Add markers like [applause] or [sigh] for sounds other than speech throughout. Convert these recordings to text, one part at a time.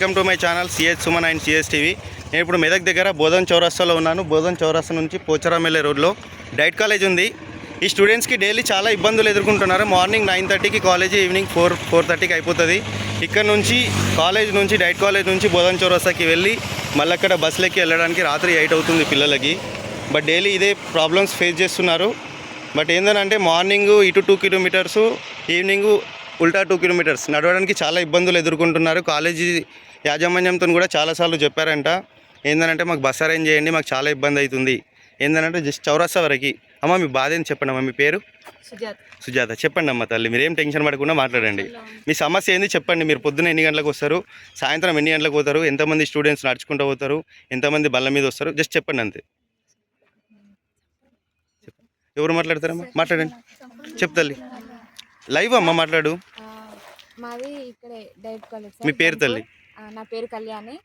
Welcome to my channel CH Suman and CS TV నేను ఇప్పుడు మెదక్ దగ్గర బోధన్ చౌరస్తాలో ఉన్నాను. బోధన్ చౌరస్తా నుంచి పోచారం వెళ్ళే రోడ్లో. డైట్ కాలేజ్ ఉంది. ఈ స్టూడెంట్స్కి డైలీ చాలా ఇబ్బందులు ఎదుర్కొంటున్నారు. మార్నింగ్ నైన్ థర్టీకి కాలేజ్ ఈవినింగ్ ఫోర్ ఫోర్ థర్టీకి అయిపోతుంది. ఇక్కడ నుంచి కాలేజ్ నుంచి డైట్ కాలేజ్ నుంచి బోధన్ చౌరస్తాకి వెళ్ళి మళ్ళీ అక్కడ బస్సులెక్కి వెళ్ళడానికి రాత్రి ఎయిట్ అవుతుంది పిల్లలకి. బట్ డైలీ ఇదే ప్రాబ్లమ్స్ ఫేస్ చేస్తున్నారు. బట్ ఏంటంటే మార్నింగ్ ఇటు టూ కిలోమీటర్స్ ఈవినింగ్ ఉల్టా టూ కిలోమీటర్స్ నడవడానికి చాలా ఇబ్బందులు ఎదుర్కొంటున్నారు. కాలేజీ యాజమాన్యంతో కూడా చాలాసార్లు చెప్పారంట. ఏంటంటే మాకు బస్ అరేంజ్ చేయండి మాకు చాలా ఇబ్బంది అవుతుంది. ఏంటంటే జస్ట్ చౌరస్తా వరకు. అమ్మ మీ బాధ ఏంటి చెప్పండి అమ్మ మీ పేరు? సుజాత్. సుజాత. చెప్పండి అమ్మ తల్లి మీరేం టెన్షన్ పడకుండా మాట్లాడండి. మీ సమస్య ఏంది చెప్పండి మీరు పొద్దున ఎన్ని గంటలకు వస్తారు? సాయంత్రం ఎన్ని గంటలకు పోతారు? ఎంతమంది స్టూడెంట్స్ నడుచుకుంటూ పోతారు? ఎంతమంది బల్ల మీద వస్తారు? జస్ట్ చెప్పండి అంతే. ఎవరు మాట్లాడతారమ్మా? మాట్లాడండి. చెప్ తల్లి. లైవ్ అమ్మ మాట్లాడు. మీ పేరు తల్లి. నా పేరు కళ్యాణి.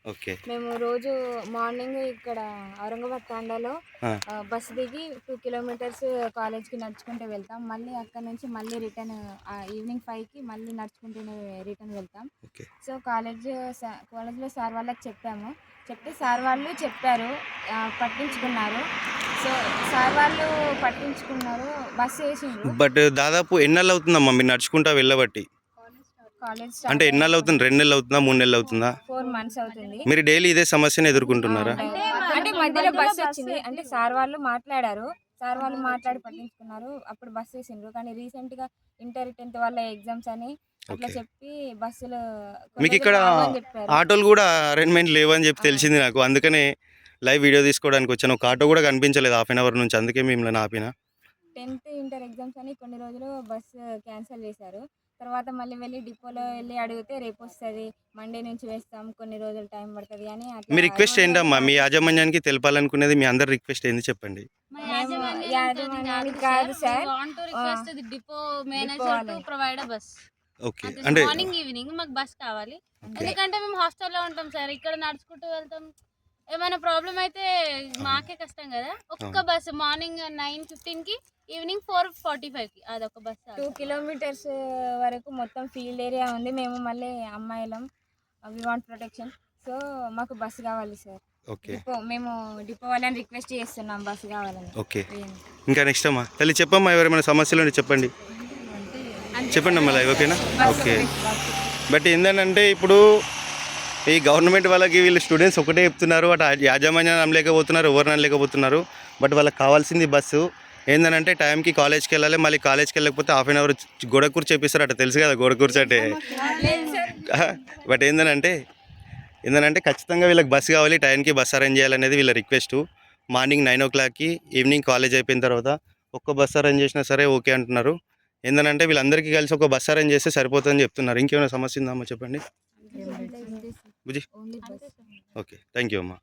మేము రోజు మార్నింగ్ ఇక్కడ ఔరంగాబాద్ తాండాలో బస్సు దిగి టూ కిలోమీటర్స్ కాలేజ్కి నడుచుకుంటూ వెళ్తాం. మళ్ళీ అక్కడ నుంచి మళ్ళీ రిటర్న్ ఈవినింగ్ ఫైవ్కి మళ్ళీ నడుచుకుంటూనే రిటర్న్ వెళ్తాం. సో కాలేజ్ సా- కాలేజ్లో సార్ వాళ్ళకి చెప్పాము. చెప్తే సార్ వాళ్ళు చెప్పారు పట్టించుకున్నారు. సో సార్ వాళ్ళు పట్టించుకున్నారు బస్సు వేసిండ్రు. బట్ దాదాపు ఎన్నెళ్ళు అవుతుందమ్మా మీరు నడుచుకుంటా వెళ్ళబట్టి? కాలేజ్ అంటే ఎన్నెళ్ళు అవుతుంది? రెండు నెలలు అవుతుందా? మూడు నెలలు అవుతుందా? ఫోర్ మంత్స్ అవుతుంది. మీరు డైలీ ఇదే సమస్యను ఎదుర్కొంటున్నారా? అంటే మధ్యలో బస్ వచ్చింది. అంటే సార్ వాళ్ళు మాట్లాడారు. సార్ వాళ్ళు మాట్లాడి పట్టించుకున్నారు. అప్పుడు బస్ వేసిండ్రు. కానీ రీసెంట్గా ఇంటర్ టెన్త్ వాళ్ళ ఎగ్జామ్స్ అని అట్లా. చెప్పి బస్సులు మీకు ఇక్కడ ఆటోలు కూడా అరేంజ్మెంట్ లేవని చెప్పి తెలిసింది నాకు. అందుకనే లైవ్ వీడియో తీసుకోవడానికి వచ్చాను. ఒక ఆటో కూడా కనిపించలేదు. హాఫ్ అన్ అవర్ నుంచి. అందుకే మిమ్మల్ని ఆపిన. టెన్త్ ఇంటర్ ఎగ్జామ్స్ అని కొన్ని రోజులు బస్ క్యాన్సిల్ చేశారు. తర్వాత మళ్ళీ వెళ్ళి డిపోలో వెళ్ళి అడిగితే రేపు వస్తుంది. మండే నుంచి వేస్తాం కొన్ని రోజులు టైం పడుతుంది అని మీ రిక్వెస్ట్ ఏంటమ్మా? మీ యాజమాన్యానికి తెలపాలనుకునేది మీ అందరి రిక్వెస్ట్ ఏంది చెప్పండి. యాజమాన్యానికి కాదు సార్. డిపో మేనేజర్ టు వాళ్ళని. ప్రొవైడ్ అ బస్ ఓకే అంటే మార్నింగ్ ఈవినింగ్ మాకు బస్ కావాలి. ఎందుకంటే మేము హాస్టల్లో ఉంటాం సార్. ఇక్కడ నడుచుకుంటూ వెళ్తాం. ఏమైనా ప్రాబ్లం అయితే మాకే కష్టం కదా? ఒక్క బస్ మార్నింగ్ నైన్ ఫిఫ్టీన్కి ఈవినింగ్ ఫోర్ ఫార్టీ ఫైవ్కి అదొక బస్ టూ కిలోమీటర్స్ వరకు మొత్తం ఫీల్డ్ ఏరియా ఉంది. మేము మళ్ళీ అమ్మాయిలం వి వాంట్ ప్రొటెక్షన్. సో మాకు బస్సు కావాలి సార్. ఓకే. మేము డిపో వాళ్ళని రిక్వెస్ట్ చేస్తున్నాం బస్సు కావాలని. ఓకే. ఇంకా నెక్స్ట్ అమ్మా. తల్లి చెప్పమ్మా ఎవరైనా సమస్యలు ఉంటే చెప్పండి. చెప్పండి అమ్మా ఓకేనా? ఓకే. బట్ ఏంటంటే ఇప్పుడు ఈ గవర్నమెంట్ వాళ్ళకి వీళ్ళు స్టూడెంట్స్ ఒకటే చెప్తున్నారు అటు యాజమాన్యం అనలేకపోతున్నారు ఎవరిని అనలేకపోతున్నారు. బట్ వాళ్ళకి కావాల్సింది బస్సు. ఏంటంటే టైంకి కాలేజ్కి వెళ్ళాలి మళ్ళీ కాలేజ్కి వెళ్ళకపోతే హాఫ్ అన్ అవర్ గోడ కూర్చి చెప్పిస్తారు అట తెలుసు కదా గోడ కూర్చి అంటే [laughs] బట్ ఏంటంటే ఏంటంటే ఖచ్చితంగా వీళ్ళకి బస్సు కావాలి టైంకి బస్ అరేంజ్ చేయాలనేది వీళ్ళ రిక్వెస్ట్. మార్నింగ్ నైన్ ఓ క్లాక్కి ఈవినింగ్ కాలేజ్ అయిపోయిన తర్వాత ఒక్క బస్ అరేంజ్ చేసినా సరే ఓకే అంటున్నారు. ఏంటంటే వీళ్ళందరికీ కలిసి ఒక బస్ అరేంజ్ చేస్తే సరిపోతుందని చెప్తున్నారు. ఇంకేమైనా సమస్య ఉందా అమ్మా చెప్పండి? బుజ్జి. ఓకే. థ్యాంక్ యూ అమ్మా.